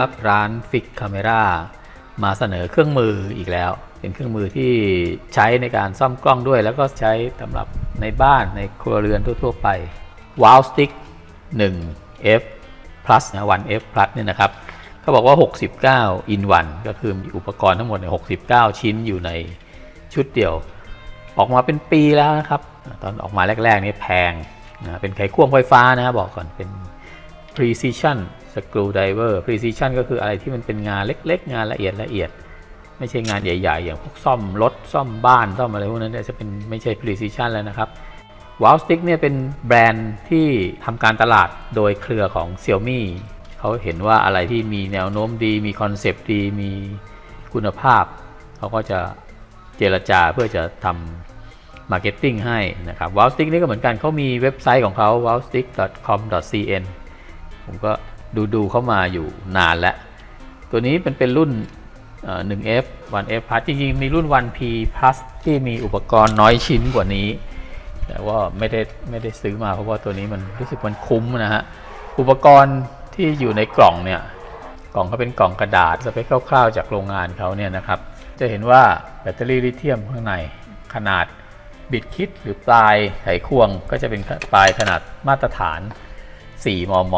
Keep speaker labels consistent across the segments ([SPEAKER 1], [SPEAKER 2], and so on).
[SPEAKER 1] สวัสดีครับร้านฟิกคาเมรามาเสนอเครื่องมืออีกแล้ว เป็นเครื่องมือที่ใช้ในการซ่อมกล้องด้วย แล้วก็ใช้สำหรับในบ้านในครัวเรือนทั่ว ๆ ไป w o w Stick 1 F Plus นะ 1 F Plus เนี่ยนะครับเขาบอกว่า 69 in 1 ก็คือมีอุปกรณ์ทั้งหมดเนี่ย69 ชิ้นอยู่ในชุดเดียว ออกมาเป็นปีแล้วนะครับ ตอนออกมาแรก ๆ นี่แพงนะเป็นไขควงไฟฟ้านะครับบอกก่อนเป็น precision screwdriver precision ก็คืออะไรที่มันเป็นงานเล็ก ๆ งานละเอียดละเอียด ไม่ใช่งานใหญ่ ๆ อย่างพวกซ่อมรถซ่อมบ้านซ่อมอะไรพวกนั้นจะเป็นไม่ใช่ precision แล้วนะครับ w o w Stick เนี่ยเป็นแบรนด์ที่ทำการตลาดโดยเครือของ Xiaomi เขาเห็นว่าอะไรที่มีแนวโน้มดีมีคอนเซปต์ดีมีคุณภาพ เขาก็จะเจรจาเพื่อจะทำมาร์เก็ตติ้งให้นะครับ w o w Stick นี่ก็เหมือนกันเขามีเว็บไซต์ของเขา wowstick.com.cn ผมก็ ดูดูเข้ามาอยู่นานแล้ว ตัวนี้เป็นเป็นรุ่น 1F 1F Plus จริงๆ มีรุ่น 1P Plus ที่มีอุปกรณ์น้อยชิ้นกว่านี้ แต่ว่าไม่ได้ไม่ได้ซื้อมาเพราะว่าตัวนี้มันรู้สึกมันคุ้มนะฮะ อุปกรณ์ที่อยู่ในกล่องเนี่ย กล่องเขาเป็นกล่องกระดาษสเปคคร่าวๆ จากโรงงานเขาเนี่ยนะครับ จะเห็นว่าแบตเตอรี่ลิเธียมข้างในขนาดบิดคิดหรือปลายไขควงก็จะเป็นปลายขนาดมาตรฐาน 4 มม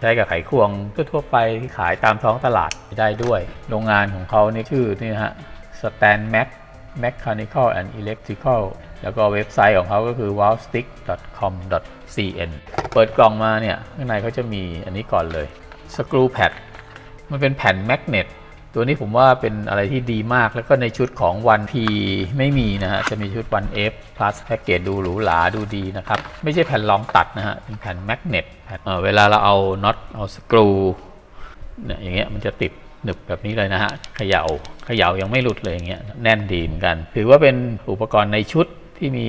[SPEAKER 1] ใช้กับไขควงทั่วๆไปที่ขายตามท้องตลาดได้ด้วย โรงงานของเขานี่ชื่อนี่ฮะ Stan Mac Mechanical and Electrical แล้วก็เว็บไซต์ของเขาก็คือ wowstick.com.cn เปิดกล่องมาเนี่ย ข้างในเขาจะมีอันนี้ก่อนเลย Screw Pad มันเป็นแผ่นแมกเนต ตัวนี้ผมว่าเป็นอะไรที่ดีมากแล้วก็ในชุดของ 1P ไม่มีนะฮะ จะมีชุด 1F Plus แพ็กเกจดูหรูหราดูดีนะครับ ไม่ใช่แผ่นรองตัดนะฮะ เป็นแผ่นแมกเนตเอ่อเวลาเราเอาน็อตเอาสกรูเนี่ยอย่างเงี้ยมันจะติดหนึบแบบนี้เลยนะฮะเขยา่าเขย่ายังไม่หลุดเลยอย่างเงี้ยแน่นดีเหมือนกัน ถือว่าเป็นอุปกรณ์ในชุดที่มี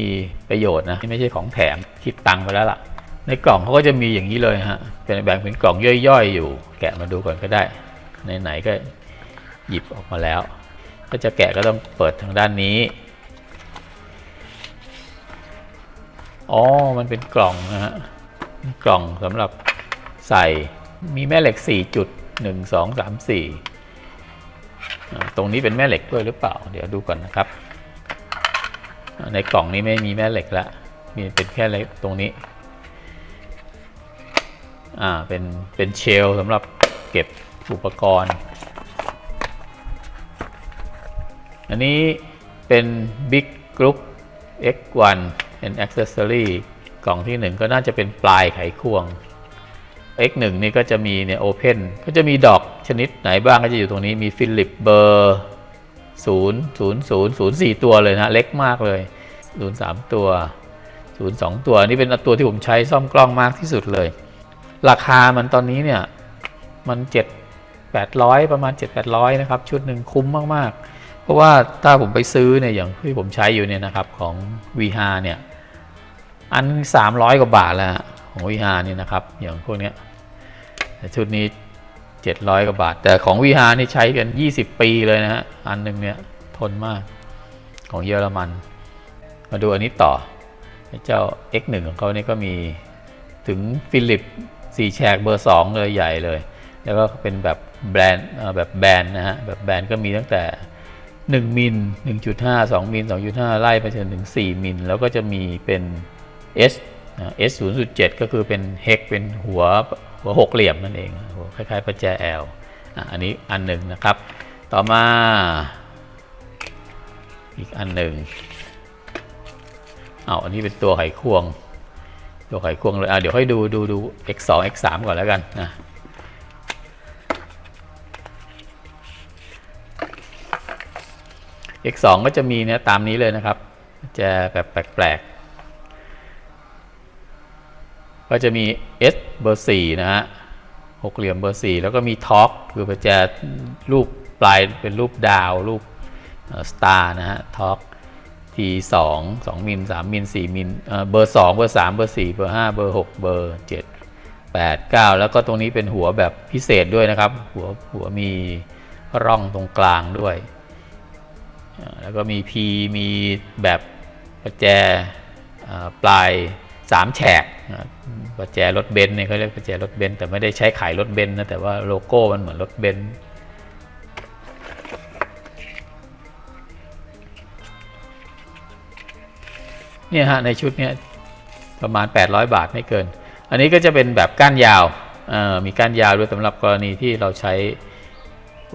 [SPEAKER 1] ประโยชน์นะที่ไม่ใช่ของแถมคิดตังค์ไปแล้วล่ะ ในกล่องเขาก็จะมีอย่างนี้เลยฮะเป็นแบ่งเป็นกล่องย่อยๆ อยู่ แกะมาดูก่อนก็ได้ไหนๆก็ หยิบออกมาแล้ว ก็จะแกะก็ต้องเปิดทางด้านนี้ อ๋อ มันเป็นกล่องนะฮะ กล่องสำหรับใส่มีแม่เหล็ก 4 จุด 1 2 3 4อ่าตรงนี้เป็นแม่เหล็กด้วยหรือเปล่า เดี๋ยวดูก่อนนะครับ ในกล่องนี้ไม่มีแม่เหล็กแล้วมีเป็นแค่เล็กตรงนี้ อ่า เป็น เป็นเชลสำหรับเก็บอุปกรณ์ อันนี้เป็น Big Group X1 and Accessory กล่องที่ 1 ก็น่าจะเป็นปลายไขควง X1 นี่ก็จะมีเนี่ย Open ก็จะมีดอกชนิดไหนบ้างก็จะอยู่ตรงนี้มีฟิลิปเบอร์0 0 0 0 4 ตัวเลยนะเล็กมากเลย 0 3 ตัว 0 2 ตัวนี่เป็นตัวที่ผมใช้ซ่อมกล้องมากที่สุดเลย ราคามันตอนนี้เนี่ยมัน 7 800 ประมาณ 7 800 นะครับ ชุดหนึ่งคุ้มมาก ๆ เพราะว่าถ้าผมไปซื้อเนี่ยอย่างที่ผมใช้อยู่เนี่ยนะครับของ V5 เนี่ยอัน 300 กว่าบาทแล้วของ V5 นี่นะครับอย่างพวกเนี้ยชุดนี้700กว่าบาท แต่ของ V5 นี่ใช้กัน 20 ปีเลยนะฮะอันหนึงเนี่ยทนมากของเยอรมัน มาดูอันนี้ต่อไอ้เจ้า X1 ของเขานี่ก็มีถึงฟิลิป4แฉกเบอร์ 2 เลยใหญ่เลย แล้วก็เป็นแบบแบรนด์แบบแบรนด์นะฮะแบบแบรนด์ก็มีตั้งแต่ 1 มิล 1.5 2 มิล 2.5 ไล่ไปจนถึง 4 มิล แล้วก็จะมีเป็น S นะ S 0.7 ก็คือเป็นเฮกเป็นหัวหัวหกเหลี่ยมนั่นเองหัวคล้ายๆประแจ L อะอันนี้อันหนึ่งนะครับ ต่อมา อีกอันหนึ่งเอาอันนี้เป็นตัวไขควง ตัวไขควงเลยอะเดี๋ยวให้ดูดูดู x 2 x 3ก่อนแล้วกันนะ x 2ก็จะมีเนี่ยตามนี้เลยนะครับ จะแบบแปลกๆ ก็จะมี S เบอร์4นะฮะหกเหลี่ยมเบอร์ 4 แล้วก็มีท็อกคือประรูปปลายเป็นรูปดาว รูปสตาร์นะฮะท็อกทีสองสองมิลสามมิลสี่มิลเบอร์สองเบอร์สามเบอร์สี่เบอร์ห้าเบอร์หกเบอร์เจ็ดแปดเก้าแล้วก็ตรงนี้เป็นหัวแบบพิเศษด้วยนะครับ หัวหัวมีร่องตรงกลางด้วย แล้วก็มี P มีแบบประแจอปลาย3แฉกประแจรถเบนซ์เนี่ยเขาเรียกประแจรถเบนซ์แต่ไม่ได้ใช้ขายรถเบนซ์นะแต่ว่าโลโก้มันเหมือนรถเบนซ์เนี่ยฮะในชุดเนี้ยประมาณ 800 บาทไม่เกิน อันนี้ก็จะเป็นแบบก้านยาวมีก้านยาวด้วยสำหรับกรณีที่เราใช้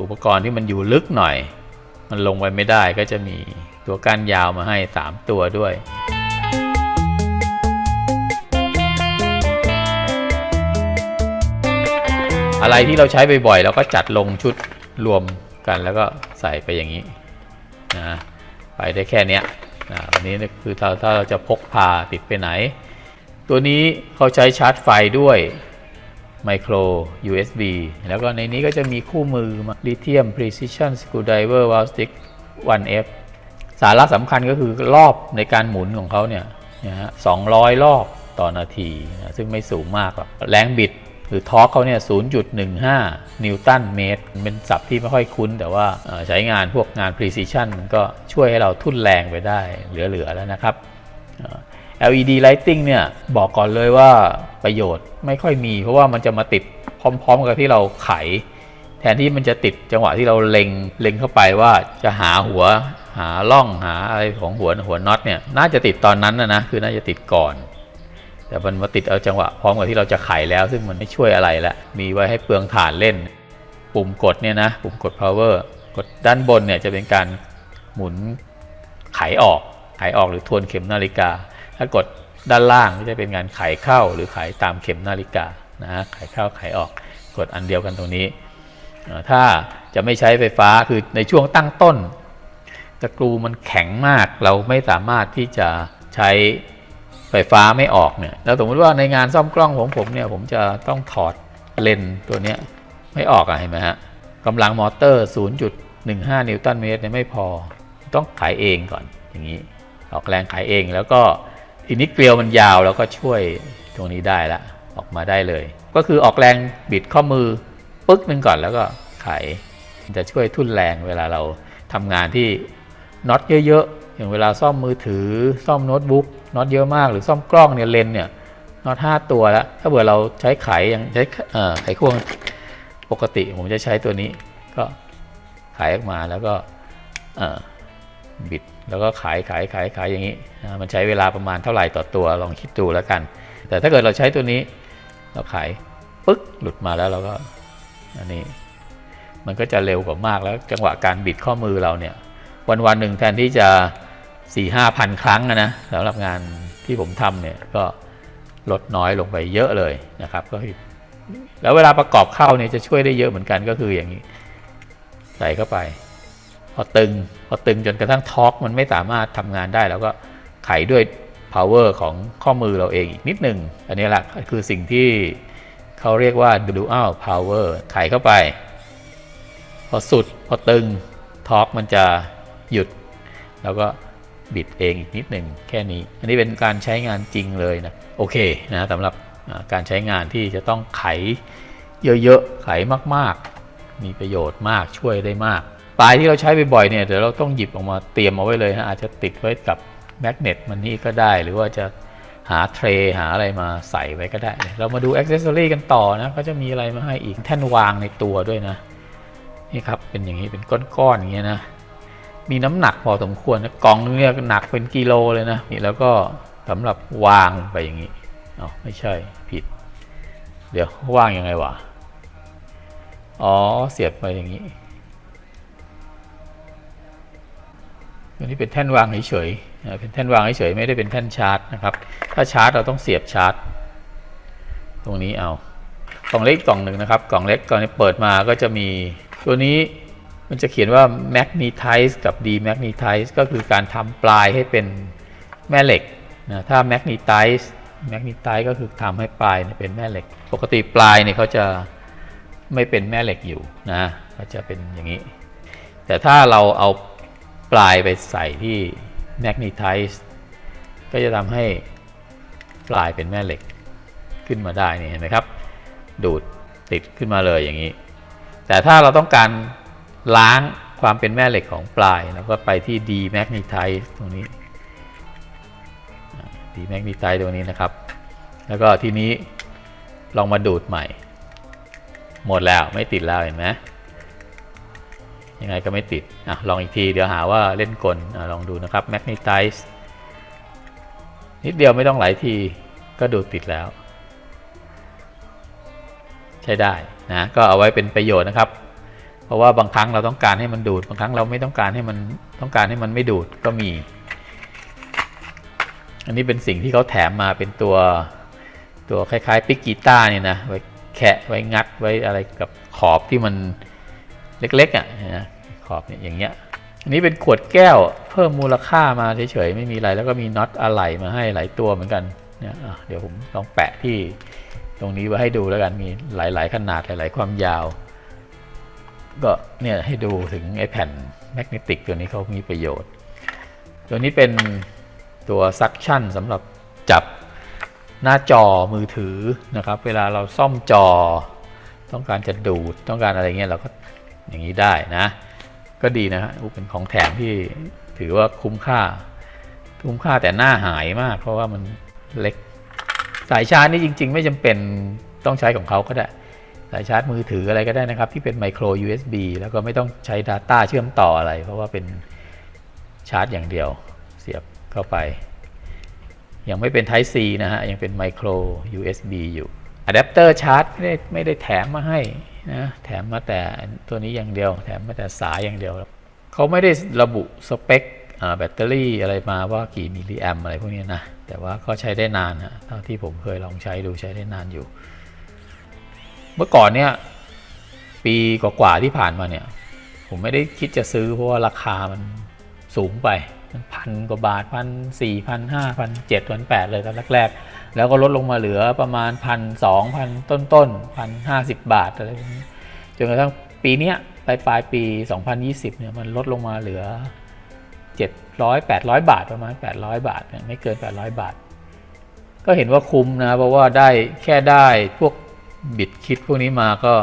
[SPEAKER 1] อุปกรณ์ที่มันอยู่ลึกหน่อย มันลงไปไม่ได้ก็จะมีตัวก้านยาวมาให้ 3 ตัวด้วย อะไรที่เราใช้บ่อยๆเราก็จัดลงชุดรวมกันแล้วก็ใส่ไปอย่างนี้นะไปได้แค่นี้นะอันนี้คือถ้าถ้าเราจะพกพาติดไปไหน ตัวนี้เขาใช้ชาร์จไฟด้วย ไมโคร USB แล้วก็ในนี้ก็จะมีคู่มือมา Lithium Precision Screwdriver Valve Stick 1F สาระสำคัญก็คือรอบในการหมุนของเขาเนี่ยนะฮะ200 รอบต่อนาทีนะซึ่งไม่สูงมากหรอกแรงบิดหรือทอร์กเขาเนี่ย 0.15 นิวตันเมตร เป็นศัพท์ที่ไม่ค่อยคุ้น แต่ว่าใช้งานพวกงาน precision มันก็ช่วยให้เราทุ่นแรงไปได้เหลือ ๆ แล้วนะครับ LED lighting เนี่ยบอกก่อนเลยว่าประโยชน์ไม่ค่อยมี เพราะว่ามันจะมาติดพร้อม ๆ กับที่เราไข แทนที่มันจะติดจังหวะที่เราเล็งเล็งเข้าไปว่าจะหาหัวหาล่องหาอะไรของหัวหัวน็อตเนี่ยน่าจะติดตอนนั้นนะนะคือน่าจะติดก่อน แต่มันมาติดเอาจังหวะพร้อมกับที่เราจะไขแล้ว ซึ่งมันไม่ช่วยอะไรละมีไว้ให้เปลืองถ่านเล่น ปุ่มกดเนี่ยนะปุ่มกด power กดด้านบนเนี่ยจะเป็นการหมุนไขออกไขออกหรือทวนเข็มนาฬิกา ถ้ากดด้านล่างก็จะเป็นการไขเข้าหรือไขตามเข็มนาฬิกานะฮะไขเข้าไขออกกดอันเดียวกันตรงนี้ ถ้าจะไม่ใช้ไฟฟ้าคือในช่วงตั้งต้นตะกรูมันแข็งมากเราไม่สามารถที่จะใช้ไฟฟ้าไม่ออกเนี่ยแล้วสมมติว่าในงานซ่อมกล้องของผมเนี่ยผมจะต้องถอดเลนส์ตัวเนี้ยไม่ออกอะเห็นไหมฮะกำลังมอเตอร์ 0.15 นิวตันเมตรเนี่ยไม่พอต้องขายเองก่อนอย่างนี้ออกแรงขายเองแล้วก็ ทีนี้เกลียวมันยาวแล้วก็ช่วยตรงนี้ได้ละออกมาได้เลย ก็คือออกแรงบิดข้อมือปึ๊กหนึ่งก่อนแล้วก็ไขจะช่วยทุ่นแรงเวลาเราทำงานที่น็อตเยอะๆ อย่างเวลาซ่อมมือถือซ่อมโน้ตบุ๊กน็อตเยอะมากหรือซ่อมกล้องเนี่ยเลนเนี่ยน็อตห้าตัวแล้ว ถ้าเผื่อเราใช้ไขยังใช้ไขควงปกติผมจะใช้ตัวนี้ ก็ไขออกมาแล้วก็ บิด แล้วก็ขายขายขายขายอย่างนี้นะมันใช้เวลาประมาณเท่าไหร่ต่อตัวลองคิดดูแล้วกัน แต่ถ้าเกิดเราใช้ตัวนี้เราขายปึ๊กหลุดมาแล้วเราก็อันนี้มันก็จะเร็วกว่ามากแล้วจังหวะการบิดข้อมือเราเนี่ย วันวันหนึ่งแทนที่จะ4ี่ห้าพันครั้งอะนะสำหรับงานที่ผมทำเนี่ยก็ลดน้อยลงไปเยอะเลยนะครับ ก็คือแล้วเวลาประกอบเข้าเนี่ยจะช่วยได้เยอะเหมือนกันก็คืออย่างนี้ ใส่เข้าไป พอตึงพอตึงจนกระทั่งทอร์กมันไม่สามารถทำงานได้แล้วก็ไขด้วย power ของข้อมือเราเองอีกนิดหนึ่งอันนี้แหละคือสิ่งที่เขาเรียกว่า dual power ไขเข้าไป พอสุดพอตึงทอร์กมันจะหยุด แล้วก็บิดเองอีกนิดหนึ่งแค่นี้ อันนี้เป็นการใช้งานจริงเลยนะโอเคนะสำหรับการใช้งานที่จะต้องไขเยอะๆ ไขมากๆ มีประโยชน์มากช่วยได้มาก ปลายที่เราใช้บ่อยๆเนี่ยเดี๋ยวเราต้องหยิบออกมาเตรียมเอาไว้เลยฮะอาจจะติดไว้กับแมกเนตมันนี่ก็ได้ หรือว่าจะหาเทรหาอะไรมาใส่ไว้ก็ได้ เรามาดูอ็อกเซสซอรี่กันต่อนะก็จะมีอะไรมาให้อีกแท่นวางในตัวด้วยนะ นี่ครับเป็นอย่างนี้เป็นก้อนๆอย่างเงี้ยนะ มีน้ำหนักพอสมควรนะกล่องนึงเนี่ยหนักเป็นกิโลเลยนะนี่แล้วก็สำหรับวางไปอย่างนี้อ๋อไม่ใช่ผิด เดี๋ยววางยังไงวะอ๋อเสียบไปอย่างนี้ ตัวนี้เป็นแท่นวางเฉยๆเป็นแท่นวางเฉยๆไม่ได้เป็นแท่นชาร์จนะครับ ถ้าชาร์จเราต้องเสียบชาร์จ ตรงนี้เอากล่องเล็กกล่องหนึ่งนะครับกล่องเล็กกล่องนี้เปิดมาก็จะมี ตัวนี้มันจะเขียนว่า magnetize กับ demagnetize ก็คือการทำปลายให้เป็นแม่เหล็กนะถ้า magnetize magnetize ก็คือทำให้ปลายเนี่ยเป็นแม่เหล็ก ปกติปลายเนี่ยเขาจะไม่เป็นแม่เหล็กอยู่นะเขาจะเป็นอย่างนี้ แต่ถ้าเราเอา ปลายไปใส่ที่ magnetize ก็จะทำให้ปลายเป็นแม่เหล็กขึ้นมาได้นี่เห็นไหมครับ ดูดติดขึ้นมาเลยอย่างนี้ แต่ถ้าเราต้องการล้างความเป็นแม่เหล็กของปลายเราก็ไปที่ demagnetize ตรงนี้ demagnetize ตรงนี้นะครับ แล้วก็ทีนี้ลองมาดูดใหม่ หมดแล้วไม่ติดแล้วเห็นไหม ยังไงก็ไม่ติดอะลองอีกทีเดี๋ยวหาว่าเล่นกลอะลองดูนะครับ magnetize นิดเดียวไม่ต้องหลายทีก็ดูติดแล้ว ใช้ได้นะก็เอาไว้เป็นประโยชน์นะครับ เพราะว่าบางครั้งเราต้องการให้มันดูด บางครั้งเราไม่ต้องการให้มันต้องการให้มันไม่ดูดก็มี อันนี้เป็นสิ่งที่เขาแถมมาเป็นตัวตัวคล้ายๆปิกกีตาเนี่ยนะไว้แคะไว้งัดไว้อะไรกับขอบที่มัน เล็กๆอะนะขอบเนี่ยอย่างเงี้ยอันนี้เป็นขวดแก้วเพิ่มมูลค่ามาเฉยๆไม่มีอะไรแล้วก็มีน็อตอะไหล่มาให้หลายตัวเหมือนกันเนี่ยเดี๋ยวผมลองแปะที่ตรงนี้ไว้ให้ดูแล้วกันมีหลาย ๆ ขนาดหลาย ๆ ความยาว ก็เนี่ยให้ดูถึงไอ้แผ่นแมกเนติกตัวนี้เขามีประโยชน์ ตัวนี้เป็นตัวซักชั่นสำหรับจับหน้าจอมือถือนะครับ เวลาเราซ่อมจอ ต้องการจะดูดต้องการอะไรเงี้ยเราก็ อย่างนี้ได้นะ ก็ดีนะฮะเป็นของแถมที่ถือว่าคุ้มค่า คุ้มค่าแต่หน้าหายมาก เพราะว่ามันเล็ก สายชาร์จนี่จริง ๆ ไม่จำเป็นต้องใช้ของเขาก็ได้ สายชาร์จมือถืออะไรก็ได้นะครับ ที่เป็นไมโคร USB แล้วก็ไม่ต้องใช้ Data เชื่อมต่ออะไร เพราะว่าเป็นชาร์จอย่างเดียวเสียบเข้าไป ยังไม่เป็น Type C นะฮะ ยังเป็นไมโคร USB อยู่อะแดปเตอร์ชาร์จไม่ได้ไม่ได้แถมมาให้ นะแถมมาแต่ตัวนี้อย่างเดียว แถมมาแต่สายอย่างเดียวเขาไม่ได้ระบุสเปคแบตเตอรี่อะไรมาว่ากี่มิลลิแอมอะไรพวกนี้นะ แต่ว่าก็ใช้ได้นานนะเท่าที่ผมเคยลองใช้ดูใช้ได้นานอยู่ เมื่อก่อนเนี่ย ปีกว่าๆที่ผ่านมาเนี่ย ผมไม่ได้คิดจะซื้อเพราะว่าราคามันสูงไปมันพันกว่าบาทพันสี่พันห้าพันเจ็ดพันแปดเลยตอนแรกๆ แล้วก็ลดลงมาเหลือประมาณพันสองพันต้นๆพันห้าสิบบาทอะไรพวกนี้จนกระทั่งปีเนี้ยปลายปลายปี 2020เนี่ยมันลดลงมาเหลือ 700 800 บาทประมาณ 800 บาทเนี่ยไม่เกิน 800 บาท ก็เห็นว่าคุ้มนะเพราะว่าได้แค่ได้พวกบิดคิดพวกนี้มาก็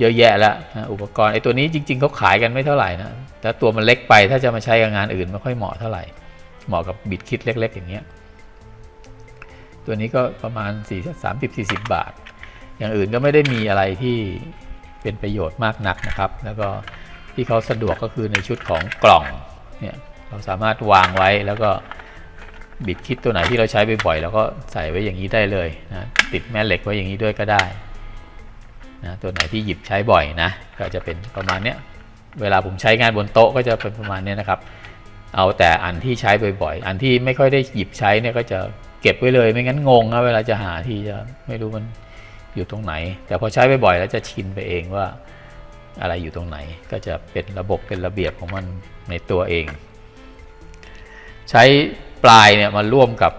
[SPEAKER 1] เยอะแยะแล้วนะอุปกรณ์ไอ้ตัวนี้จริง ๆเขาขายกันไม่เท่าไหร่นะแต่ตัวมันเล็กไปถ้าจะมาใช้กับงานอื่นไม่ค่อยเหมาะเท่าไหร่ เหมาะกับบิดคิดเล็ก ๆ อย่างเงี้ย ตัวนี้ก็ประมาณ4 30 40 บาท อย่างอื่นก็ไม่ได้มีอะไรที่เป็นประโยชน์มากนักนะครับ แล้วก็ที่เขาสะดวกก็คือในชุดของกล่องเนี่ยเราสามารถวางไว้แล้วก็บิดคิดตัวไหนที่เราใช้บ่อยๆแล้วก็ใส่ไว้อย่างนี้ได้เลยนะติดแม่เหล็กไว้อย่างนี้ด้วยก็ได้นะตัวไหนที่หยิบใช้บ่อยนะก็จะเป็นประมาณเนี้ยเวลาผมใช้งานบนโต๊ะก็จะเป็นประมาณเนี้ยนะครับ เอาแต่อันที่ใช้บ่อยๆ อันที่ไม่ค่อยได้หยิบใช้เนี่ยก็จะ เก็บไว้เลยไม่งั้นงงนะเวลาจะหาที่จะไม่รู้มันอยู่ตรงไหน แต่พอใช้บ่อยๆแล้วจะชินไปเองว่าอะไรอยู่ตรงไหนก็จะเป็นระบบเป็นระเบียบของมันในตัวเอง ใช้ปลายเนี่ยมาร่วมกับ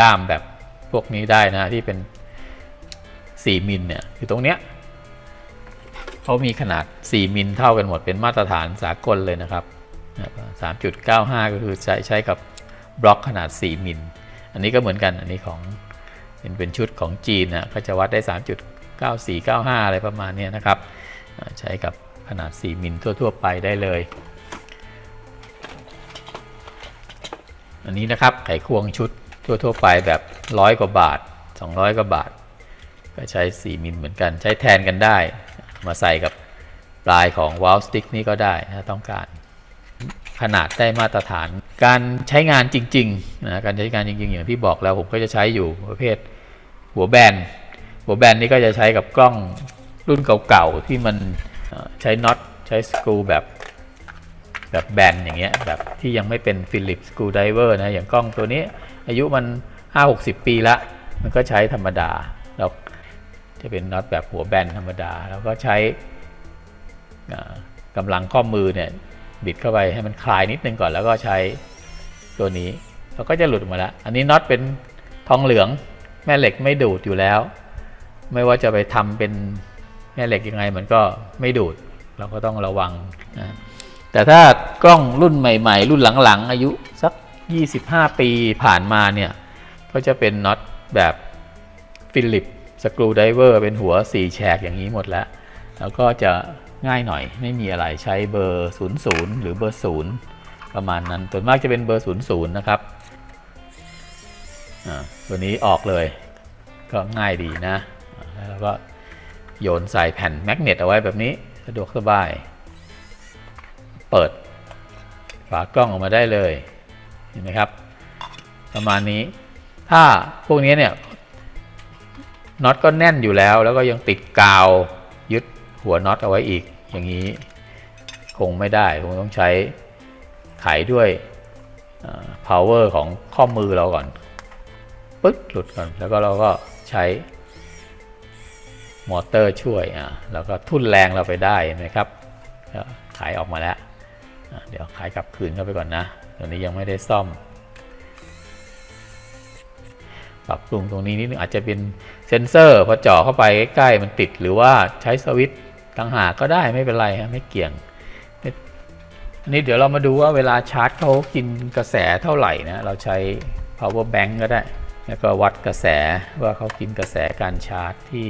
[SPEAKER 1] ด้ามแบบพวกนี้ได้นะที่เป็น 4 มิลเนี่ยอยู่ตรงเนี้ยเขามีขนาด 4 มิลเท่ากันหมดเป็นมาตรฐานสากลเลยนะครับสามจุดเก้าห้าก็คือใช้ใช้กับ บล็อกขนาด 4 มิล อันนี้ก็เหมือนกัน อันนี้ของเป็นเป็นชุดของจีนนะก็จะวัดได้ 3.9495 อะไรประมาณนี้นะครับ ใช้กับขนาด 4 มิลทั่ว ๆ ไปได้เลย อันนี้นะครับไขควงชุดทั่ว ๆ ไปแบบร้อยกว่าบาท 200 กว่าบาท ก็ใช้ 4 มิลเหมือนกัน ใช้แทนกันได้ มาใส่กับปลายของวาลสติ๊กนี่ก็ได้ถ้าต้องการ ขนาดได้มาตรฐาน การใช้งานจริงๆนะการใช้งานจริงๆ อย่างที่บอกแล้วผมก็จะใช้อยู่ประเภทหัวแบนหัวแบนนี่ก็จะใช้กับกล้องรุ่นเก่าๆที่มันใช้น็อตใช้สกรูแบบแบบแบนอย่างเงี้ยแบบที่ยังไม่เป็นฟิลิปสกรูไดเวอร์นะอย่างกล้องตัวนี้ อายุมัน 5-60 ปีละ มันก็ใช้ธรรมดาเราจะเป็นน็อตแบบหัวแบนธรรมดา แล้วก็ใช้กำลังข้อมือเนี่ย บิดเข้าไปให้มันคลายนิดนึงก่อนแล้วก็ใช้ตัวนี้เราก็จะหลุดมาแล้วอันนี้น็อตเป็นทองเหลืองแม่เหล็กไม่ดูดอยู่แล้ว ไม่ว่าจะไปทำเป็นแม่เหล็กยังไงมันก็ไม่ดูด เราก็ต้องระวังนะแต่ถ้ากล้องรุ่นใหม่ๆ รุ่นหลังๆ อายุสัก 25 ปีผ่านมาเนี่ย ก็จะเป็นน็อตแบบฟิลิปสกรูไดเวอร์เป็นหัว 4 แฉกอย่างนี้หมดแล้ว แล้วก็จะ ง่ายหน่อยไม่มีอะไรใช้เบอร์ 00 หรือเบอร์ 0 ประมาณนั้นส่วนมากจะเป็นเบอร์ 00 นะครับอ่าตัวนี้ออกเลยก็ง่ายดีนะแล้วก็โยนใส่แผ่นแมกเนตเอาไว้แบบนี้สะดวกสบาย เปิดฝากล้องออกมาได้เลยเห็นไหมครับ ประมาณนี้ ถ้าพวกนี้เนี่ยน็อตก็แน่นอยู่แล้ว แล้วก็ยังติดกาว หัวน็อตเอาไว้อีก อย่างนี้คงไม่ได้คงต้องใช้ไขด้วย power ของข้อมือเราก่อนปึ๊ดหลุดก่อน แล้วก็เราก็ใช้มอเตอร์ช่วยอะแล้วก็ทุ่นแรงเราไปได้นะครับขายออกมาแล้ว เดี๋ยวขายกลับคืนเข้าไปก่อนนะตัวนี้ยังไม่ได้ซ่อม ปรับปรุงตรงนี้นิดนึงอาจจะเป็นเซ็นเซอร์พอเจาะเข้าไปใกล้ๆมันติดหรือว่าใช้สวิตช์ ต่างหากก็ได้ไม่เป็นไรฮะไม่เกี่ยงอันนี้เดี๋ยวเรามาดูว่าเวลาชาร์จเขากินกระแสเท่าไหร่นะเราใช้ power bank ก็ได้ แล้วก็วัดกระแสว่าเขากินกระแสการชาร์จที่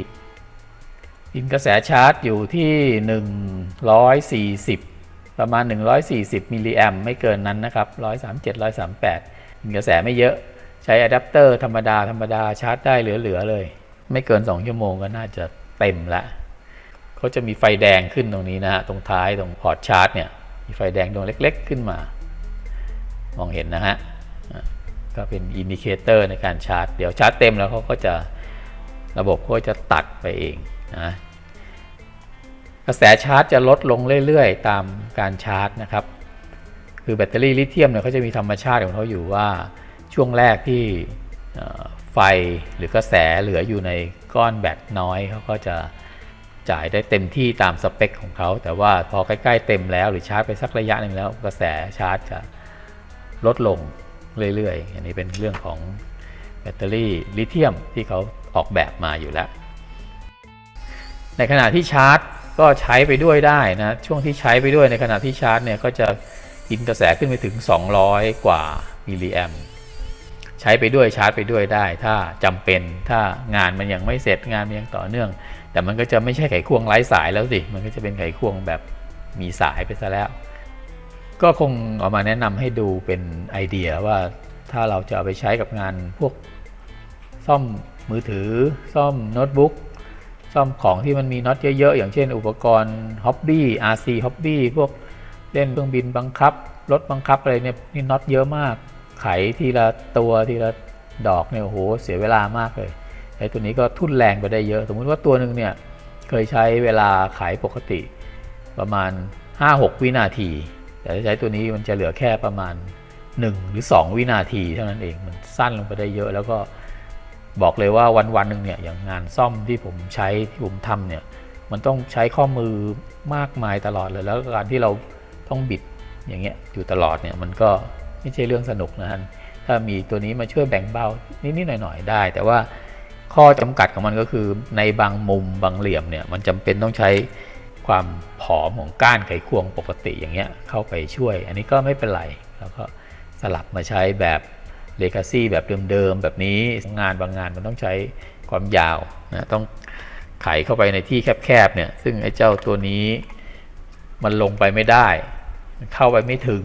[SPEAKER 1] กินกระแสชาร์จอยู่ที่ 140 ประมาณ 140มิลลิแอมไม่เกินนั้นนะครับ 137 138กินกระแสไม่เยอะใช้อะแดปเตอร์ธรรมดาธรรมดาชาร์จได้เหลือ ๆ เลย ไม่เกิน 2 ชั่วโมงก็น่าจะเต็มละ เขาจะมีไฟแดงขึ้นตรงนี้นะฮะตรงท้ายตรงพอร์ตชาร์จเนี่ยมีไฟแดงดวงเล็ก ๆ ขึ้นมา มองเห็นนะฮะก็เป็นอินดิเคเตอร์ในการชาร์จ เดี๋ยวชาร์จเต็มแล้วเขาก็จะระบบเขาจะตัดไปเองนะกระแสชาร์จจะลดลงเรื่อยๆ ตามการชาร์จนะครับคือแบตเตอรี่ลิเธียมเนี่ยเขาจะมีธรรมชาติของเขาอยู่ว่าช่วงแรกที่ไฟหรือกระแสเหลืออยู่ในก้อนแบตน้อยเขาก็จะ จ่ายได้เต็มที่ตามสเปคของเขา แต่ว่าพอใกล้ๆเต็มแล้วหรือชาร์จไปสักระยะหนึ่งแล้วกระแสชาร์จจะลดลงเรื่อยๆ อันนี้เป็นเรื่องของแบตเตอรี่ลิเธียมที่เขาออกแบบมาอยู่แล้ว ในขณะที่ชาร์จก็ใช้ไปด้วยได้นะ ช่วงที่ใช้ไปด้วยในขณะที่ชาร์จเนี่ยก็จะกินกระแสขึ้นไปถึง 200 กว่ามิลลิแอมใช้ไปด้วยชาร์จไปด้วยได้ ถ้าจำเป็นถ้างานมันยังไม่เสร็จงานมันยังต่อเนื่อง แต่มันก็จะไม่ใช่ไขควงไร้สายแล้วสิ มันก็จะเป็นไขควงแบบมีสายไปซะแล้ว ก็คงเอามาแนะนำให้ดูเป็นไอเดียว่าถ้าเราจะเอาไปใช้กับงานพวกซ่อมมือถือ ซ่อมโน้ตบุ๊กซ่อมของที่มันมีน็อตเยอะๆ อย่างเช่น อุปกรณ์ฮ็อบบี้ RC ฮ็อบบี้พวกเล่นเครื่องบินบังคับ รถบังคับอะไรเนี่ยนี่น็อตเยอะมาก ไขทีละตัวทีละดอกเนี่ยโอ้โหเสียเวลามากเลย ไอ้ตัวนี้ก็ทุ่นแรงไปได้เยอะ สมมุติว่าตัวหนึ่งเนี่ยเคยใช้เวลาขายปกติประมาณ 5-6 วินาที แต่ถ้าใช้ตัวนี้มันจะเหลือแค่ประมาณ 1 หรือ 2 วินาทีเท่านั้นเองมันสั้นลงไปได้เยอะ แล้วก็บอกเลยว่าวันวันหนึ่งเนี่ยอย่างงานซ่อมที่ผมใช้ที่ผมทำเนี่ยมันต้องใช้ข้อมือมากมายตลอดเลย แล้วการที่เราต้องบิดอย่างเงี้ยอยู่ตลอดเนี่ยมันก็ไม่ใช่เรื่องสนุกนะฮะถ้ามีตัวนี้มาช่วยแบ่งเบานิดๆหน่อยๆได้ แต่ว่า ข้อจำกัดของมันก็คือในบางมุมบางเหลี่ยมเนี่ยมันจำเป็นต้องใช้ความผอมของก้านไขควงปกติอย่างเงี้ยเข้าไปช่วย อันนี้ก็ไม่เป็นไร แล้วก็สลับมาใช้แบบเลกาซี่แบบเดิมๆ แบบนี้งานบางงานมันต้องใช้ความยาวนะต้องไขเข้าไปในที่แคบๆเนี่ยซึ่งไอ้เจ้าตัวนี้มันลงไปไม่ได้ เข้าไปไม่ถึง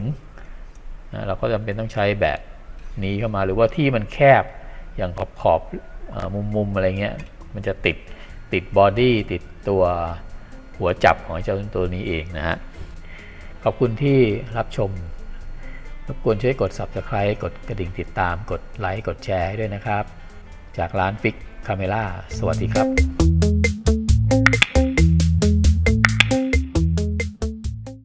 [SPEAKER 1] นะเราก็จำเป็นต้องใช้แบบนี้เข้ามาหรือว่าที่มันแคบอย่างขอบขอบ มุมๆอะไรเงี้ยมันจะติดติดบอดี้ติดตัวหัวจับของเจ้าตัวนี้เองนะฮะขอบคุณที่รับชมรบกวนช่วยกด subscribe กดกระดิ่งติดตาม กดไลค์ กดแชร์ให้ด้วยนะครับ จากร้านฟิกคาเมล่าสวัสดีครับ